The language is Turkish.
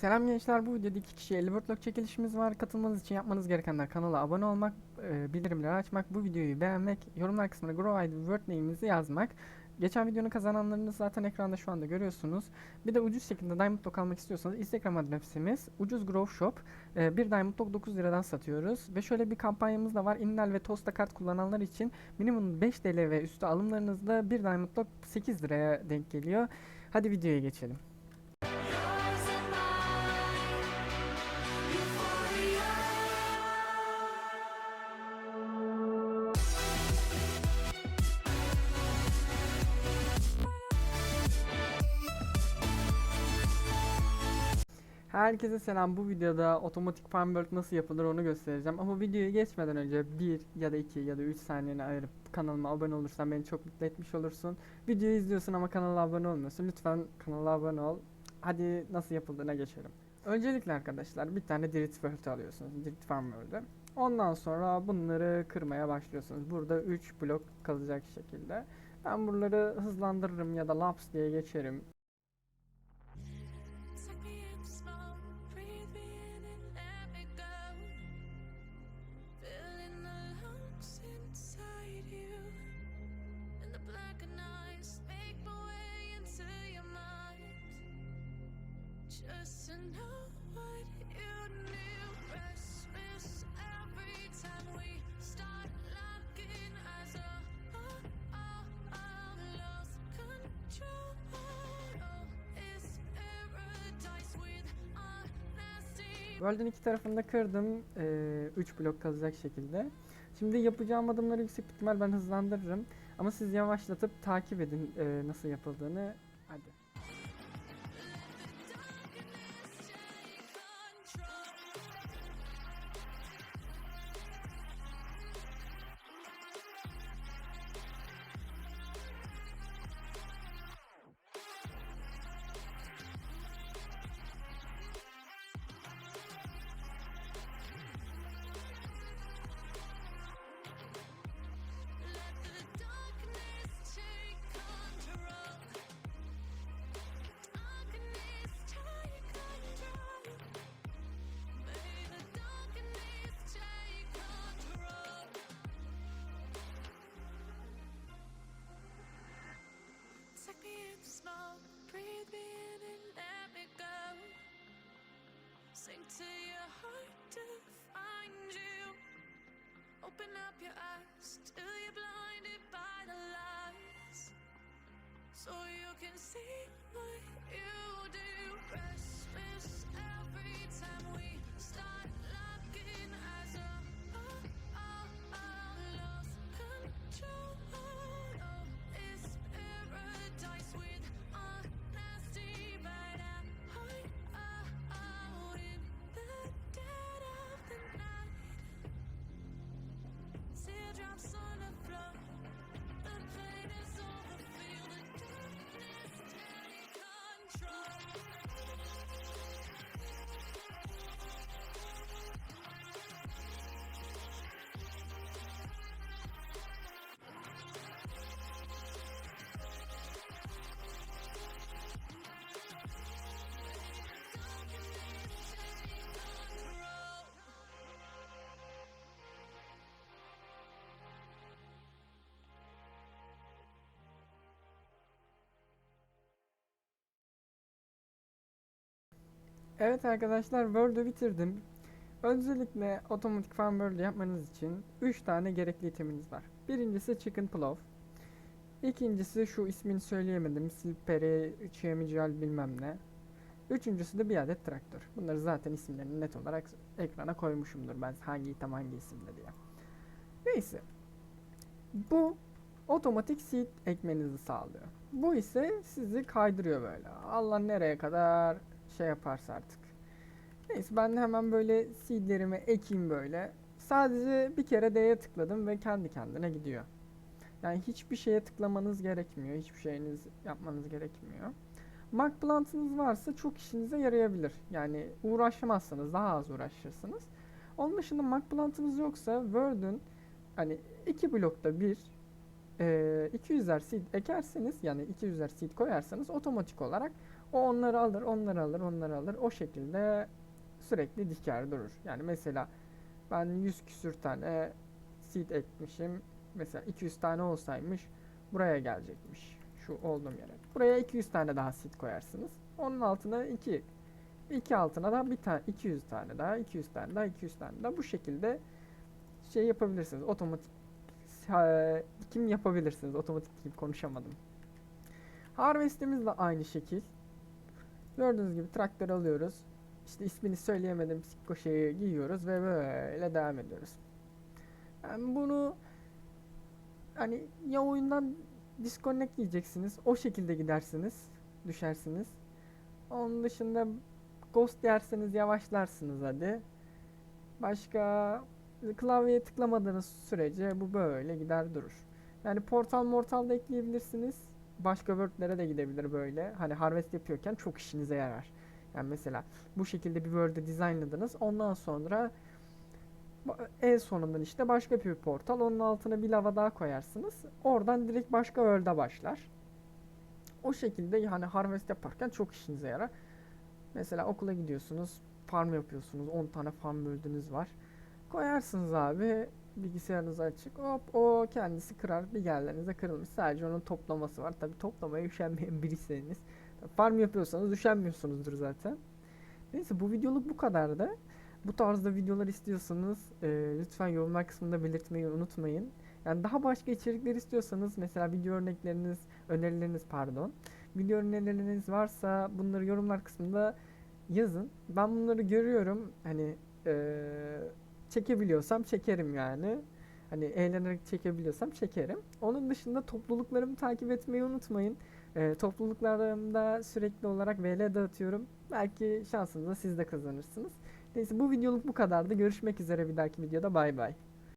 Selam gençler bu videoda iki kişi 50 Wordlock çekilişimiz var. Katılmanız için yapmanız gerekenler kanala abone olmak, e, bildirimleri açmak, bu videoyu beğenmek, yorumlar kısmına Grow ID Word name'inizi yazmak. Geçen videonun kazananlarını zaten ekranda şu anda görüyorsunuz. Bir de ucuz şekilde Diamond Lock almak istiyorsanız Instagram adresimiz ucuz Grow Shop. E, bir Diamond Lock 9 liradan satıyoruz. Ve şöyle bir kampanyamız da var. Innel ve Tosta kart kullananlar için minimum 5 TL ve üstü alımlarınızda bir Diamond Lock 8 liraya denk geliyor. Hadi videoya geçelim. Herkese selam. Bu videoda otomatik farm work nasıl yapılır onu göstereceğim. Ama videoyu geçmeden önce 1 ya da 2 ya da 3 saniyeni ayırıp kanalıma abone olursan beni çok mutlu etmiş olursun. Videoyu izliyorsun ama kanala abone olmuyorsun. Lütfen kanala abone ol. Hadi nasıl yapıldığına geçelim. Öncelikle arkadaşlar bir tane Dirit World alıyorsunuz. Dirit Farm World'ü. Ondan sonra bunları kırmaya başlıyorsunuz. Burada 3 blok kalacak şekilde. Ben buraları hızlandırırım ya da laps diye geçerim. World'ün iki tarafını da kırdım. 3 blok kalacak şekilde. Şimdi yapacağım adımları yüksek ihtimal ben hızlandırırım. Ama siz yavaşlatıp takip edin eee, nasıl yapıldığını. Hadi. Open up your eyes till you're blinded by the lies. So you can see what you do. Evet arkadaşlar World'ü bitirdim. Öncelikle otomatik farm world yapmanız için 3 tane gerekli iteminiz var. Birincisi chicken plow. İkincisi şu ismini söyleyemedim. Silpere, Chiemical bilmem ne. Üçüncüsü de bir adet traktör. Bunları zaten isimlerini net olarak ekrana koymuşumdur ben hangi item hangi isimde diye. Neyse. Bu otomatik seed ekmenizi sağlıyor. Bu ise sizi kaydırıyor böyle. Allah nereye kadar şey yaparsa artık. Neyse ben de hemen böyle seedlerimi ekeyim böyle. Sadece bir kere D'ye tıkladım ve kendi kendine gidiyor. Yani hiçbir şeye tıklamanız gerekmiyor. Hiçbir şeyiniz yapmanız gerekmiyor. Mark plantınız varsa çok işinize yarayabilir. Yani uğraşmazsanız daha az uğraşırsınız. Onun dışında mark plantınız yoksa Word'ün hani iki blokta bir e, 200'er seed ekerseniz yani 200'er seed koyarsanız otomatik olarak O onları alır, onları alır, onları alır. O şekilde sürekli diker durur. Yani mesela ben 100 küsür tane seed ekmişim. Mesela 200 tane olsaymış buraya gelecekmiş. Şu olduğum yere. Buraya 200 tane daha seed koyarsınız. Onun altına 2 2 altına da bir tane 200 tane daha 200 tane daha 200 tane daha bu şekilde şey yapabilirsiniz. Otomatik eee, dikim yapabilirsiniz. Otomatik dikim konuşamadım. Harvest'imiz de aynı şekil. Gördüğünüz gibi traktör alıyoruz. İşte ismini söyleyemedim sikko şeyi giyiyoruz ve böyle devam ediyoruz. Yani bunu hani ya oyundan disconnect diyeceksiniz. O şekilde gidersiniz. Düşersiniz. Onun dışında ghost yerseniz yavaşlarsınız hadi. Başka klavyeye tıklamadığınız sürece bu böyle gider durur. Yani portal mortal da ekleyebilirsiniz. Başka wordlere de gidebilir böyle. Hani harvest yapıyorken çok işinize yarar. Yani mesela bu şekilde bir word'ü designladınız. Ondan sonra en sonundan işte başka bir portal. Onun altına bir lava daha koyarsınız. Oradan direkt başka world'e başlar. O şekilde yani harvest yaparken çok işinize yarar. Mesela okula gidiyorsunuz. Farm yapıyorsunuz. 10 tane farm böldüğünüz var. Koyarsınız abi. Bilgisayarınız açık. Hop o kendisi kırar. Bir geldiğinizde kırılmış. Sadece onun toplaması var. Tabi toplamaya üşenmeyen biriyseniz. Farm yapıyorsanız üşenmiyorsunuzdur zaten. Neyse bu videoluk bu kadardı. Bu tarzda videolar istiyorsanız e, lütfen yorumlar kısmında belirtmeyi unutmayın. Yani daha başka içerikler istiyorsanız mesela video örnekleriniz, önerileriniz pardon. Video önerileriniz varsa bunları yorumlar kısmında yazın. Ben bunları görüyorum. Hani e, çekebiliyorsam çekerim yani. Hani eğlenerek çekebiliyorsam çekerim. Onun dışında topluluklarımı takip etmeyi unutmayın. E, topluluklarımda sürekli olarak VL dağıtıyorum. Belki şansınızla siz de kazanırsınız. Neyse bu videoluk bu kadardı. Görüşmek üzere bir dahaki videoda. Bay bay.